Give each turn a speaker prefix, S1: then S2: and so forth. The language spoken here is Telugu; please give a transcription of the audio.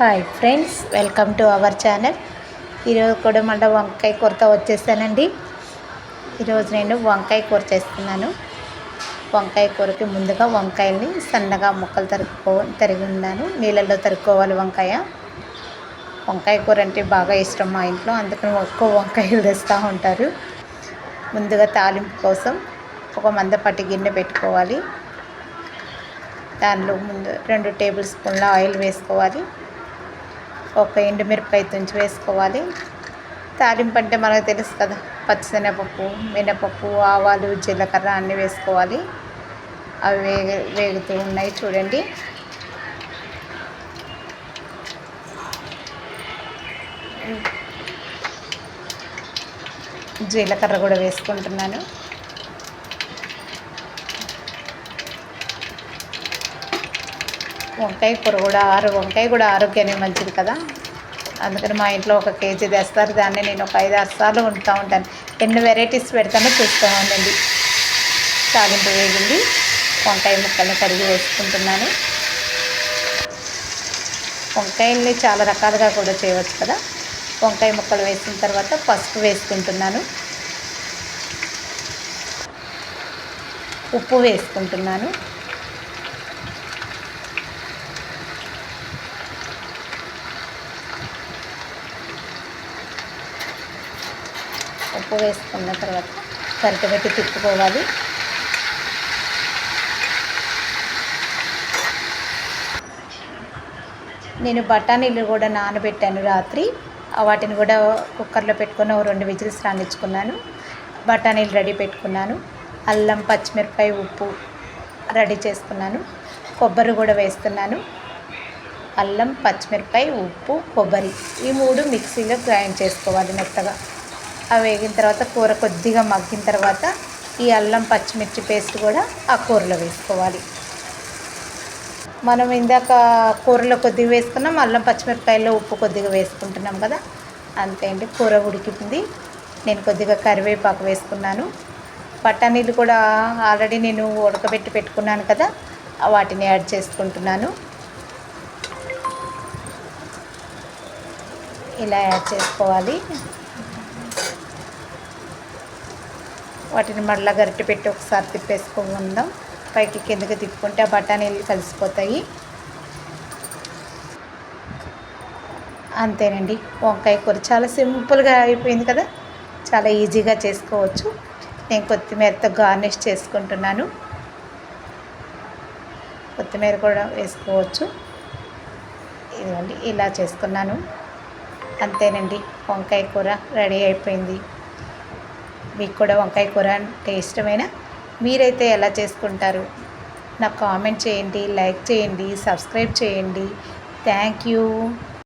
S1: Hi friends welcome to our channel ఈరోజు కూడా మళ్ళీ వంకాయ కూరతో వచ్చేసానండి. ఈరోజు నేను వంకాయ కూర చేస్తున్నాను. వంకాయ కూరకి ముందుగా వంకాయల్ని సన్నగా ముక్కలు తరుక్కో తరిగి ఉన్నాను నీళ్ళల్లో తరుక్కోవాలి వంకాయ. వంకాయ కూర అంటే బాగా ఇష్టం మా ఇంట్లో. అందుకని ఎక్కువ వంకాయలు తెస్తూ ఉంటారు. ముందుగా తాలింపు కోసం ఒక మందపాటి గిన్నె పెట్టుకోవాలి. దానిలో ముందు రెండు టేబుల్ స్పూన్ల ఆయిల్ వేసుకోవాలి. ఒక ఎండుమిరపకాయ తుంచి వేసుకోవాలి. తాలింపు అంటే మనకు తెలుసు కదా పచ్చిశనగపప్పు మినపప్పు ఆవాలు జీలకర్ర అన్నీ వేసుకోవాలి. అవి వేగ వేగుతూ ఉన్నాయి చూడండి. జీలకర్ర కూడా వేసుకుంటున్నాను. వంకాయ కూర కూడా ఆరు వంకాయ కూడా ఆరోగ్యానికి మంచిది కదా. అందుకని మా ఇంట్లో ఒక కేజీ తెస్తారు. దాన్ని నేను ఒక ఐదు ఆరు సార్లు వండుతూ ఉంటాను. ఎన్ని వెరైటీస్ పెడతానో చూస్తూ ఉండండి. తాలింపు వేగింది. వంకాయ ముక్కల్ని కడిగి వేసుకుంటున్నాను. వంకాయల్ని చాలా రకాలుగా కూడా చేయవచ్చు కదా. వంకాయ ముక్కలు వేసిన తర్వాత పసుపు వేసుకుంటున్నాను. ఉప్పు వేసుకుంటున్నాను. ఉప్పు వేసుకున్న తర్వాత గరిటె తిప్పుకోవాలి. నేను బఠానీలు కూడా నానబెట్టాను రాత్రి. వాటిని కూడా కుక్కర్లో పెట్టుకుని రెండు విజిల్స్ రాణించుకున్నాను బఠానీలు రెడీ పెట్టుకున్నాను. అల్లం పచ్చిమిరపకాయ ఉప్పు రెడీ చేసుకున్నాను. కొబ్బరి కూడా వేస్తున్నాను. అల్లం పచ్చిమిరపకాయ ఉప్పు కొబ్బరి ఈ మూడు మిక్సీలో గ్రైండ్ చేసుకోవాలి మెత్తగా. అవి వేగిన తర్వాత కూర కొద్దిగా మగ్గిన తర్వాత ఈ అల్లం పచ్చిమిర్చి పేస్ట్ కూడా ఆ కూరలో వేసుకోవాలి. మనం ఇందాక కూరలో కొద్దిగా వేసుకున్నాం అల్లం పచ్చిమిరపకాయల్లో ఉప్పు కొద్దిగా వేసుకుంటున్నాం కదా అంతే అండి. కూర ఉడికింది. నేను కొద్దిగా కరివేపాకు వేసుకున్నాను. బఠానీలు కూడా ఆల్రెడీ నేను ఉడకబెట్టి పెట్టుకున్నాను కదా వాటిని యాడ్ చేసుకుంటున్నాను. ఇలా యాడ్ చేసుకోవాలి. వాటిని మళ్ళీ గరిటె పెట్టి ఒకసారి తిప్పేసుకుందాం. పైకి కిందకి తిప్పుకుంటే ఆ బఠానీలు కలిసిపోతాయి. అంతేనండి. వంకాయ కూర చాలా సింపుల్గా అయిపోయింది కదా? చాలా ఈజీగా చేసుకోవచ్చు. నేను కొత్తిమీరతో గార్నిష్ చేసుకుంటున్నాను. కొత్తిమీర కూడా వేసుకోవచ్చు. ఇదిగోండి ఇలా చేసుకున్నాను. అంతేనండి. వంకాయ కూర రెడీ అయిపోయింది. మీకు కూడా వంకాయ కూర అంటే ఇష్టమైన? మీరైతే ఎలా చేసుకుంటారు? నాకు కామెంట్ చేయండి లైక్ చేయండి సబ్స్క్రైబ్ చేయండి. Thank you.